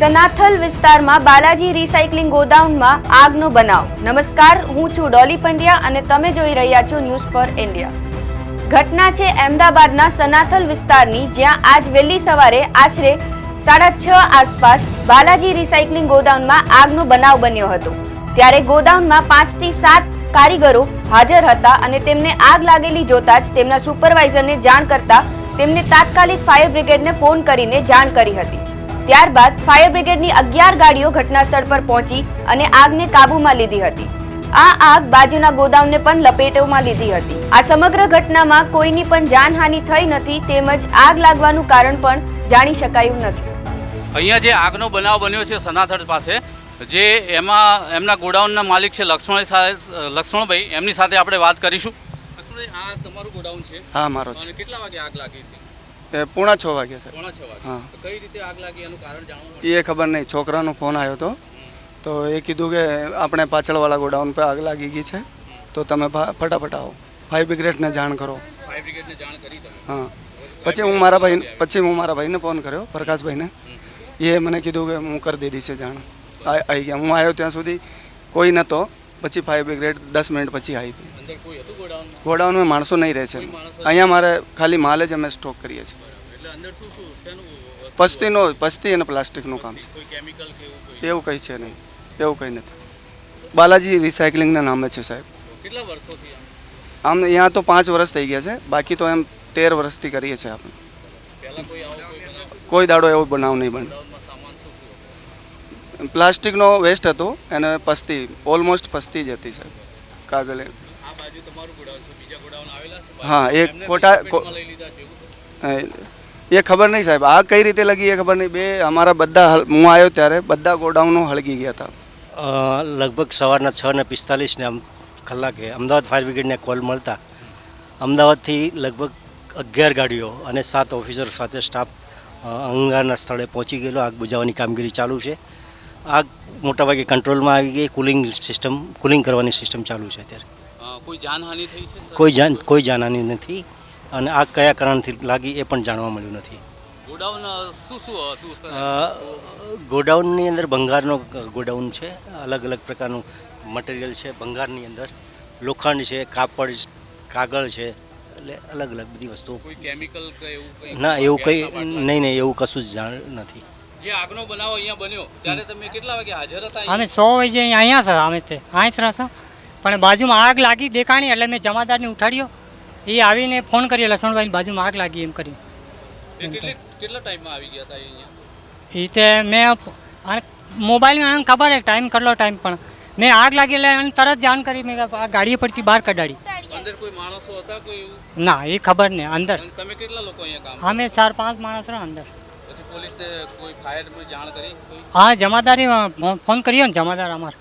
સનાથલ વિસ્તારમાં બાલાજી રિસાયકલિંગ ગોડાઉનમાં આગનો બનાવ. નમસ્કાર, હું છું ડોલી પંડ્યા અને તમે જોઈ રહ્યા છો ન્યૂઝ ફોર ઇન્ડિયા. ઘટના છે અમદાવાદના સનાથલ વિસ્તારની, જ્યાં આજ વહેલી સવારે આશરે સાડા છ આસપાસ બાલાજી રિસાયકલિંગ ગોડાઉનમાં આગનો બનાવ બન્યો હતો. ત્યારે ગોડાઉનમાં પાંચથી સાત કારીગરો હાજર હતા અને તેમને આગ લાગેલી જોતા જ તેમના સુપરવાઇઝરને જાણ કરતા તેમને તાત્કાલિક ફાયર બ્રિગેડને ફોન કરીને જાણ કરી હતી. ત્યારબાદ ફાયર બ્રિગેડની અગિયાર ગાડીઓ ઘટના સ્થળ પર પહોંચી અને આગને કાબૂમાં લીધી હતી. આ આગ બાજુના ગોદામને પણ લપેટમાં લીધી હતી. આ સમગ્ર ઘટનામાં કોઈની પણ જાનહાનિ થઈ નથી તેમજ આગ લાગવાનું કારણ પણ જાણી શકાયું નથી. અહીંયા જે આગનો બનાવ બન્યો છે સનાથડ પાસે જે એમાં એમના ગોડાઉનના માલિક છે લક્ષ્મણ સાહેબ લક્ષ્મણભાઈ એમની સાથે આપણે વાત કરીશું. આ તમારું ગોડાઉન છે? હા મારો છે. કેટલા વાગે આગ લાગી હતી? એ પૂણા છ વાગ્યા પોણા હા. કઈ રીતે આગ લાગી એનું કારણ જાણવું એ ખબર નહીં. છોકરાનો ફોન આવ્યો હતો તો એ કીધું કે આપણે પાછળવાળા ગોડાઉન પર આગ લાગી ગઈ છે. તો તમે ફટાફટ આવો. ફાયર બ્રિગેડને જાણ કરો. ફાયર બ્રિગેડને જાણ કરી તમે. હા. પછી હું મારા ભાઈ પછી હું મારા ભાઈને ફોન કર્યો પ્રકાશભાઈને. એ મને કીધું કે હું કરી દીધી છે જાણ. આવી ગયા. હું આવ્યો ત્યાં સુધી કોઈ નહોતો પછી ફાયર બ્રિગેડ દસ મિનિટ પછી આવી હતી ગોડાઉનમાં? માણસો નહીં રહે છે. અહીંયા મારે ખાલી માલ જ અમે સ્ટોક કરીએ છીએ? પસ્તીનો પસ્તી અને પ્લાસ્ટિકનું કામ છે. એવું કંઈ? છે નહીં. એવું કંઈ નથી. બાલાજી રિસાયકલિંગના નામે છે સાહેબ. કેટલા વર્ષોથી આમ? અહીંયા તો પાંચ વર્ષ થઈ ગયા છે. બાકી તો એમ તેર વર્ષથી કરીએ છીએ આપણે. કોઈ દાડો એવો બનાવ નહીં બને ગોડાઉનમાં સામાન શું શું હતું? પ્લાસ્ટિકનો વેસ્ટ હતો અને પસ્તી ઓલમોસ્ટ પસ્તી જ હતી સાહેબ કાગળ. આ બાજુ તમારું ગોડાઉન છે બીજા ગોડાઉન આવેલા છે? હા, એક એમને કોટા-? એ ખબર નહીં સાહેબ આ કઈ રીતે લગી એ ખબર નહીં. બે અમારા બધા હું આવ્યો ત્યારે બધા ગોડાઉનો હળગી ગયા હતા. લગભગ સવારના છ ને પિસ્તાલીસને કલાકે અમદાવાદ ફાયર બ્રિગેડને કોલ મળતા અમદાવાદથી લગભગ અગિયાર ગાડીઓ અને સાત ઓફિસર સાથે સ્ટાફ અંગારના સ્થળે પહોંચી ગયેલો. આગ બુજાવવાની કામગીરી ચાલુ છે. આગ મોટાભાગે કંટ્રોલમાં આવી ગઈ કુલિંગ સિસ્ટમ કુલિંગ કરવાની સિસ્ટમ ચાલુ છે અત્યારે. કોઈ જાનહાનિ થઈ છે? કોઈ જાન કોઈ જાનહાની નથી અને આગ કયા કારણથી લાગી એ પણ જાણવા મળ્યું નથી. ગોડાઉન શું શું હતું ગોડાઉનની અંદર ભંગારનો ગોડાઉન છે અલગ અલગ પ્રકારનું મટીરિયલ છે ભંગારની અંદર. લોખંડ છે કાપડ કાગળ છે એટલે અલગ અલગ બધી વસ્તુઓ. કોઈ કેમિકલ કે એવું ના એવું કંઈ નહીં નહીં એવું કશું જ જાણ નથી. જે આગનો બનાવ અહીંયા બન્યો ત્યારે તમે કેટલા વાગે હાજર હતા અમે સો વાગે અહીંયા છે અમે તે અહીં જ રહેશે પણ બાજુમાં આગ લાગી દેખાણી એટલે મેં જમાદારને ઉઠાડ્યો. એ આવીને ફોન કર્યો લસણભાઈ બાજુમાં આગ લાગી એમ કરી. એ કેટલા ટાઈમમાં આવી ગયા હતા અહીંયા? એ તે મેં મોબાઈલમાં ખબર હે ટાઈમ કેટલો ટાઈમ પણ મેં આગ લાગી એટલે તરત જાણ કરી મેં આ ગાડી પરથી બહાર કઢાડી. અંદર કોઈ માણસો હતા કોઈ ના એ ખબર નહીં અંદર. તમે કેટલા લોકો અહીંયા કામ અમે ચાર પાંચ માણસ રહ્યા અંદર. પોલીસને કોઈ ફાયર જાણ કરી? હા જમાદારી ફોન કર્યો ને જમાદાર અમાર.